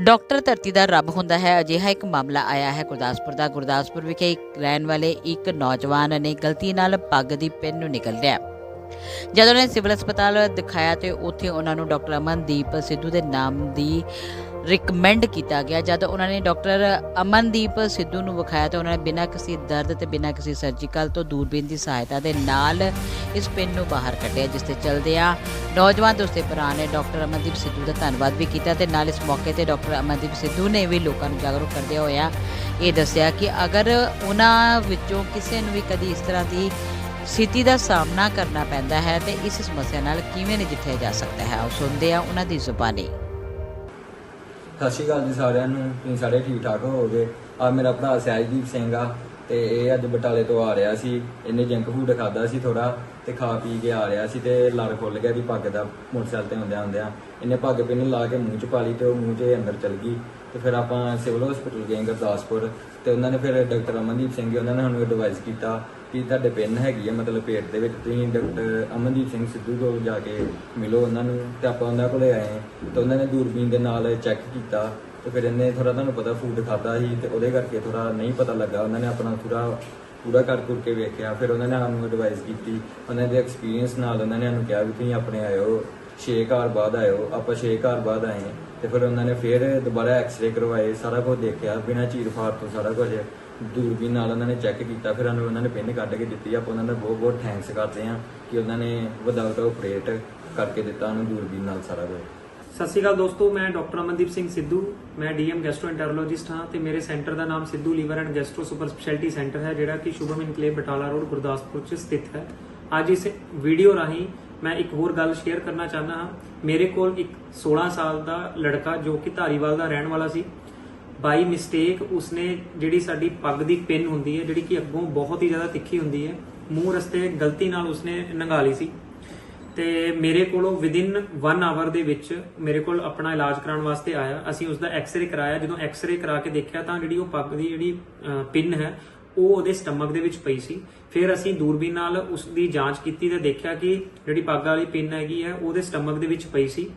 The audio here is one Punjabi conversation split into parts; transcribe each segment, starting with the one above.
ਡਾਕਟਰ ਧਰਤੀ ਦਾ ਰੱਬ ਹੁੰਦਾ ਹੈ, ਅਜਿਹਾ ਇੱਕ ਮਾਮਲਾ ਆਇਆ ਹੈ ਗੁਰਦਾਸਪੁਰ ਦਾ। ਗੁਰਦਾਸਪੁਰ ਵਿਖੇ ਇੱਕ ਰਹਿਣ ਵਾਲੇ ਇੱਕ ਨੌਜਵਾਨ ਨੇ ਗਲਤੀ ਨਾਲ ਪੱਗ ਦੀ ਪਿੰਨ ਨੂੰ ਨਿਕਲ ਲਿਆ। ਜਦੋਂ ਨੇ ਸਿਵਲ ਹਸਪਤਾਲ ਦਿਖਾਇਆ ਤੇ ਉੱਥੇ ਉਹਨਾਂ ਨੂੰ ਡਾਕਟਰ ਅਮਨਦੀਪ ਸਿੱਧੂ ਦੇ ਨਾਮ ਦੀ ਰਿਕਮੈਂਡ ਕੀਤਾ ਗਿਆ। ਜਦ ਉਹਨਾਂ ਨੇ ਡਾਕਟਰ ਅਮਨਦੀਪ ਸਿੱਧੂ ਨੂੰ ਵਿਖਾਇਆ ਤਾਂ ਉਹਨਾਂ ਨੇ ਬਿਨਾਂ ਕਿਸੇ ਦਰਦ ਤੇ ਬਿਨਾਂ ਕਿਸੇ ਸਰਜੀਕਲ ਤੋਂ ਦੂਰਬੀਨ ਦੀ ਸਹਾਇਤਾ ਦੇ ਨਾਲ ਇਸ ਪਿੰਨ ਨੂੰ ਬਾਹਰ ਕੱਢਿਆ, ਜਿਸ ਤੇ ਚਲਦਿਆਂ ਨੌਜਵਾਨ ਤੇ ਉਸਦੇ ਭਰਾ ਨੇ ਡਾਕਟਰ ਅਮਨਦੀਪ ਸਿੱਧੂ ਦਾ ਧੰਨਵਾਦ ਵੀ ਕੀਤਾ ਤੇ ਨਾਲ ਇਸ ਮੌਕੇ ਤੇ ਡਾਕਟਰ ਅਮਨਦੀਪ ਸਿੱਧੂ ਨੇ ਵੀ ਲੋਕਾਂ ਨੂੰ ਜਾਗਰੂਕ ਕਰਦੇ ਹੋਇਆ ਇਹ ਦੱਸਿਆ ਕਿ ਅਗਰ ਉਹਨਾਂ ਵਿੱਚੋਂ ਕਿਸੇ ਨੂੰ ਵੀ ਕਦੀ ਇਸ ਤਰ੍ਹਾਂ ਦੀ ਸਥਿਤੀ ਦਾ ਸਾਹਮਣਾ ਕਰਨਾ ਪੈਂਦਾ ਹੈ ਤੇ ਇਸ ਸਮੱਸਿਆ ਨਾਲ ਕਿਵੇਂ ਨਜਿੱਠਿਆ ਜਾ ਸਕਦਾ ਹੈ ਆਓ ਸੁਣਦੇ ਹਾਂ ਉਹਨਾਂ ਦੀ ਜ਼ੁਬਾਨੀ। ਸਤਿ ਸ਼੍ਰੀ ਅਕਾਲ ਜੀ ਸਾਰਿਆਂ ਨੂੰ, ਤੁਸੀਂ ਸਾਰੇ ਠੀਕ ਠਾਕ ਹੋਵੋਗੇ? ਆ ਮੇਰਾ ਭਰਾ ਸਹਿਜਦੀਪ ਸਿੰਘ ਆ ਤੇ ਇਹ ਅੱਜ ਬਟਾਲੇ ਤੋਂ ਆ ਰਿਹਾ ਸੀ। ਇਹਨੇ ਜੰਕ ਫੂਡ ਖਾਦਾ ਸੀ ਥੋੜਾ ਤੇ ਖਾ ਪੀ ਕੇ ਆ ਰਿਹਾ ਸੀ ਤੇ ਲੜ ਖੁੱਲ ਗਿਆ ਦੀ ਪੱਗ ਦਾ ਮੋਟਰਸਾਈਕਲ ਤੇ ਹੁੰਦਿਆਂ ਹੁੰਦਿਆਂ ਇਹਨੇ ਪੱਗ ਪਿੰਨ ਲਾ ਕੇ ਮੂੰਹ ਚ ਪਾ ਲਈ ਤੇ ਉਹ ਮੂੰਹ 'ਚ ਅੰਦਰ ਚਲ ਗਈ ਤੇ ਫਿਰ ਆਪਾਂ ਸਿਵਲ ਹਸਪੀਟਲ ਗਏ ਗੁਰਦਾਸਪੁਰ ਤੇ ਉਹਨਾਂ ਨੇ ਫਿਰ ਡਾਕਟਰ ਅਮਨਦੀਪ ਸਿੰਘ ਉਹਨਾਂ ਨੇ ਸਾਨੂੰ ਐਡਵਾਈਸ ਕੀਤਾ ਕਿ ਤੁਹਾਡੇ ਪਿੰਨ ਹੈਗੀ ਹੈ ਮਤਲਬ ਪੇਟ ਦੇ ਵਿੱਚ, ਤੁਸੀਂ ਡਾਕਟਰ ਅਮਨਦੀਪ ਸਿੰਘ ਸਿੱਧੂ ਕੋਲ ਜਾ ਕੇ ਮਿਲੋ ਉਹਨਾਂ ਨੂੰ, ਤੇ ਆਪਾਂ ਉਹਨਾਂ ਕੋਲੇ ਆਏ, ਤੇ ਉਹਨਾਂ ਨੇ ਦੂਰਬੀਨ ਦੇ ਨਾਲ ਚੈੱਕ ਕੀਤਾ, ਤੇ ਫਿਰ ਇਹਨੇ ਥੋੜਾ ਤੁਹਾਨੂੰ ਪਤਾ ਫੂਡ ਖਾਦਾ ਸੀ, ਤੇ ਉਹਦੇ ਕਰਕੇ ਥੋੜਾ ਨਹੀਂ ਪਤਾ ਲੱਗਾ, ਉਹਨਾਂ ਨੇ ਆਪਣਾ ਪੂਰਾ ਪੂਰਾ ਕਰ ਕੁਰ ਕੇ ਵੇਖਿਆ, ਫਿਰ ਉਹਨਾਂ ਨੇ ਸਾਨੂੰ ਐਡਵਾਈਸ ਕੀਤੀ, ਉਹਨਾਂ ਦੇ ਐਕਸਪੀਰੀਅੰਸ ਨਾਲ ਉਹਨਾਂ ਨੇ ਸਾਨੂੰ ਕਿਹਾ ਵੀ ਤੁਸੀਂ ਆਪਣੇ ਆਇਓ 6 ਘਰ ਬਾਅਦ ਆਇਓ, ਆਪਾਂ 6 ਘਰ ਬਾਅਦ ਆਏ। ਤੇ ਫਿਰ ਉਹਨਾਂ ਨੇ ਫਿਰ ਦੁਬਾਰਾ ਐਕਸ-ਰੇ ਕਰਵਾਏ, ਸਾਰਾ ਕੁਝ ਦੇਖਿਆ, ਬਿਨਾਂ ਚੀਰ ਫਾੜ ਤੋਂ ਸਾਰਾ ਕੁਝ ਦੂਰਬੀਨ ਨਾਲ ਉਹਨਾਂ ਨੇ ਚੈੱਕ ਕੀਤਾ, ਫਿਰ ਸਾਨੂੰ ਉਹਨਾਂ ਨੇ ਪਿੰਨ ਕੱਢ ਕੇ ਦਿੱਤੀ, ਆਪਾਂ ਉਹਨਾਂ ਦਾ ਬਹੁਤ ਬਹੁਤ ਥੈਂਕਸ ਕਰਦੇ ਹਾਂ ਕਿ ਉਹਨਾਂ ਨੇ ਵਿਦਆਊਟ ਆਪਰੇਟ ਕਰਕੇ ਦਿੱਤਾ ਉਹਨੂੰ ਦੂਰਬੀਨ ਨਾਲ ਸਾਰਾ ਕੁਝ ਸਤਿ ਸ਼੍ਰੀ ਅਕਾਲ ਦੋਸਤੋ, ਮੈਂ ਡਾਕਟਰ ਅਮਨਦੀਪ ਸਿੰਘ ਸਿੱਧੂ, ਮੈਂ ਡੀਐਮ ਗੈਸਟ੍ਰੋਐਂਟਰੋਲੋਜਿਸਟ ਹਾਂ ਤੇ ਮੇਰੇ ਸੈਂਟਰ ਦਾ ਨਾਮ Sidhu liver and gastro super speciality centre ਹੈ, ਜਿਹੜਾ ਕਿ ਸ਼ੁਭਮ ਇਨਕਲੇਵ ਬਟਾਲਾ ਰੋਡ ਗੁਰਦਾਸਪੁਰ 'ਚ ਸਥਿਤ ਹੈ। ਅੱਜ ਇਸ ਵੀਡੀਓ ਰਾਹੀਂ ਮੈਂ ਇੱਕ ਹੋਰ ਗੱਲ ਸ਼ੇਅਰ ਕਰਨਾ ਚਾਹੁੰਦਾ ਹਾਂ। ਮੇਰੇ ਕੋਲ ਇੱਕ 16 ਸਾਲ ਦਾ ਲੜਕਾ ਜੋ ਕਿ ਧਾਰੀਵਾਲ ਦਾ ਰਹਿਣ ਵਾਲਾ ਸੀ। ਬਾਈ ਮਿਸਟੇਕ ਉਸਨੇ ਜਿਹੜੀ ਸਾਡੀ ਪੱਗ ਦੀ ਪਿੰਨ ਹੁੰਦੀ ਹੈ, ਜਿਹੜੀ ਕਿ ਅੱਗੋਂ ਬਹੁਤ ਹੀ ਜ਼ਿਆਦਾ ਤਿੱਖੀ ਹੁੰਦੀ ਹੈ, ਮੂੰਹ ਰਸਤੇ ਗਲਤੀ ਨਾਲ ਉਸਨੇ ਨੰਗਾ ਲਈ ਸੀ। ਤੇ ਮੇਰੇ ਕੋਲੋਂ ਵਿਦਿਨ 1 ਆਵਰ ਦੇ ਵਿੱਚ ਮੇਰੇ ਕੋਲ ਆਪਣਾ ਇਲਾਜ ਕਰਾਉਣ ਵਾਸਤੇ ਆਇਆ। ਅਸੀਂ ਉਸ ਦਾ ਐਕਸ-ਰੇ ਕਰਾਇਆ। ਜਦੋਂ ਐਕਸ-ਰੇ ਕਰਾ ਕੇ ਦੇਖਿਆ ਤਾਂ ਜਿਹੜੀ ਉਹ ਪੱਗ ਦੀ ਜਿਹੜੀ ਪਿੰਨ ਹੈ ਉਹ ਉਹਦੇ ਸਟਮਕ ਦੇ ਵਿੱਚ ਪਈ ਸੀ। ਫਿਰ ਅਸੀਂ ਦੂਰਬੀਨ ਨਾਲ ਉਸ ਦੀ ਜਾਂਚ ਕੀਤੀ ਤੇ ਦੇਖਿਆ ਕਿ ਜਿਹੜੀ ਪੱਗ ਵਾਲੀ ਪਿੰਨ ਹੈਗੀ ਹੈ, ਉਹਦੇ ਸਟਮਕ ਦੇ ਵਿੱਚ ਪਈ ਸੀ।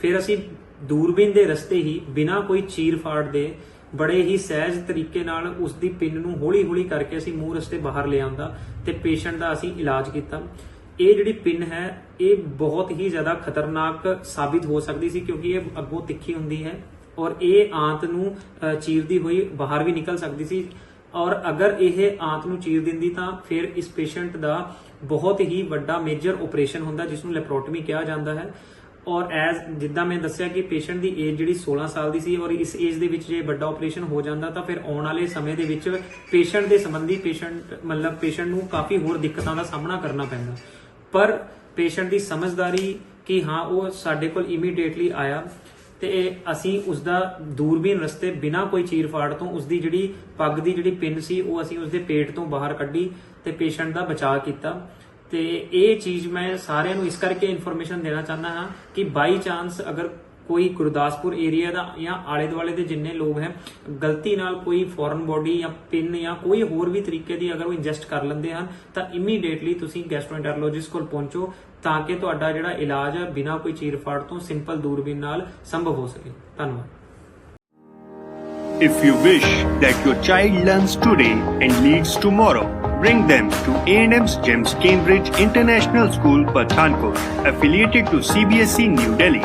ਫਿਰ ਅਸੀਂ ਦੂਰਬੀਨ ਦੇ ਰਸਤੇ ਹੀ ਬਿਨਾਂ ਕੋਈ ਚੀਰ ਫਾੜ ਦੇ ਬੜੇ ਹੀ ਸਹਿਜ ਤਰੀਕੇ ਨਾਲ ਉਸ ਦੀ ਪਿੰਨ ਨੂੰ ਹੌਲੀ-ਹੌਲੀ ਕਰਕੇ ਅਸੀਂ ਮੂੰਹ ਰਸਤੇ ਬਾਹਰ ਲਿਆਉਂਦਾ ਤੇ ਪੇਸ਼ੈਂਟ ਦਾ ਅਸੀਂ ਇਲਾਜ ਕੀਤਾ। ਇਹ ਜਿਹੜੀ ਪਿੰਨ ਹੈ, ਇਹ ਬਹੁਤ ਹੀ ਜ਼ਿਆਦਾ ਖਤਰਨਾਕ ਸਾਬਿਤ ਹੋ ਸਕਦੀ ਸੀ ਕਿਉਂਕਿ ਇਹ ਅੱਗੋਂ ਤਿੱਖੀ ਹੁੰਦੀ ਹੈ ਔਰ ਇਹ ਆਂਤ ਨੂੰ ਚੀਰਦੀ ਹੋਈ ਬਾਹਰ ਵੀ ਨਿਕਲ ਸਕਦੀ ਸੀ। ਔਰ ਅਗਰ ਇਹ ਆਂਤ ਨੂੰ ਚੀਰ ਦਿੰਦੀ ਤਾਂ ਫਿਰ ਇਸ ਪੇਸ਼ੈਂਟ ਦਾ ਬਹੁਤ ਹੀ ਵੱਡਾ ਮੇਜਰ ਆਪਰੇਸ਼ਨ ਹੁੰਦਾ ਜਿਸ ਨੂੰ ਲੈਪਰੋਟਮੀ ਕਿਹਾ ਜਾਂਦਾ ਹੈ। ਔਰ ਐਜ਼ ਜਿੱਦਾਂ ਮੈਂ ਦੱਸਿਆ ਕਿ ਪੇਸ਼ੈਂਟ ਦੀ ਏਜ ਜਿਹੜੀ 16 ਸਾਲ ਦੀ ਸੀ ਔਰ ਇਸ ਏਜ ਦੇ ਵਿੱਚ ਜੇ ਵੱਡਾ ਆਪਰੇਸ਼ਨ ਹੋ ਜਾਂਦਾ ਤਾਂ ਫਿਰ ਆਉਣ ਵਾਲੇ ਸਮੇਂ ਦੇ ਵਿੱਚ ਪੇਸ਼ੈਂਟ ਦੇ ਸੰਬੰਧੀ ਪੇਸ਼ੈਂਟ ਮਤਲਬ ਪੇਸ਼ੈਂਟ ਨੂੰ ਕਾਫੀ ਹੋਰ ਦਿੱਕਤਾਂ ਦਾ ਸਾਹਮਣਾ ਕਰਨਾ ਪੈਂਦਾ। ਪਰ ਪੇਸ਼ੈਂਟ ਦੀ ਸਮਝਦਾਰੀ ਕਿ ਹਾਂ, ਉਹ ਸਾਡੇ ਕੋਲ ਇਮੀਡੀਏਟਲੀ ਆਇਆ। ਤੇ ਇਹ ਅਸੀਂ ਉਸ ਦਾ ਦੂਰਬੀਨ ਰਸਤੇ ਬਿਨਾ ਕੋਈ ਚੀਰ ਫਾੜ ਤੋਂ ਉਸ ਦੀ ਜਿਹੜੀ ਪੱਗ ਦੀ ਜਿਹੜੀ ਪਿੰਨ ਸੀ, ਉਹ ਅਸੀਂ ਉਸ ਦੇ ਪੇਟ ਤੋਂ ਬਾਹਰ ਕੱਢੀ ਤੇ ਪੇਸ਼ੈਂਟ ਦਾ ਬਚਾਅ ਕੀਤਾ। ਤੇ ਇਹ ਚੀਜ਼ ਮੈਂ ਸਾਰਿਆਂ ਨੂੰ ਇਸ ਕਰਕੇ ਇਨਫੋਰਮੇਸ਼ਨ ਦੇਣਾ ਚਾਹੁੰਦਾ ਹਾਂ ਕਿ ਬਾਈ ਚਾਂਸ ਅਗਰ ਕੋਈ ਗੁਰਦਾਸਪੁਰ ਏਰੀਆ ਦਾ ਜਾਂ ਆਲੇ ਦੁਆਲੇ ਦੇ ਜਿੰਨੇ ਲੋਕ ਹੈ ਗਲਤੀ ਨਾਲ ਕੋਈ ਫੋਰਨ ਬੋਡੀ ਜਾਂ ਪਿੰਨ ਜਾਂ ਕੋਈ ਹੋਰ ਵੀ ਤਰੀਕੇ ਦੀ ਅਗਰ ਉਹ ਇੰਜੈਸਟ ਕਰ ਲੈਂਦੇ ਹਨ ਤਾਂ ਇਮੀਡੀਏਟਲੀ ਤੁਸੀਂ ਗੈਸਟ੍ਰੋਐਂਟਰੋਲੋਜਿਸਟ ਕੋਲ ਪਹੁੰਚੋ ਤਾਂ ਕਿ ਤੁਹਾਡਾ ਜਿਹੜਾ ਇਲਾਜ ਹੈ ਬਿਨਾਂ ਕੋਈ ਚੀਰਫਾੜ ਤੋਂ ਸਿੰਪਲ ਦੂਰਬੀਨ ਨਾਲ ਸੰਭਵ ਹੋ ਸਕੇ ਧੰਨਵਾਦ If you wish that your child learns today and leads tomorrow, bring them to A&M's Gems Cambridge International School, Pathankot, affiliated to CBSE New Delhi.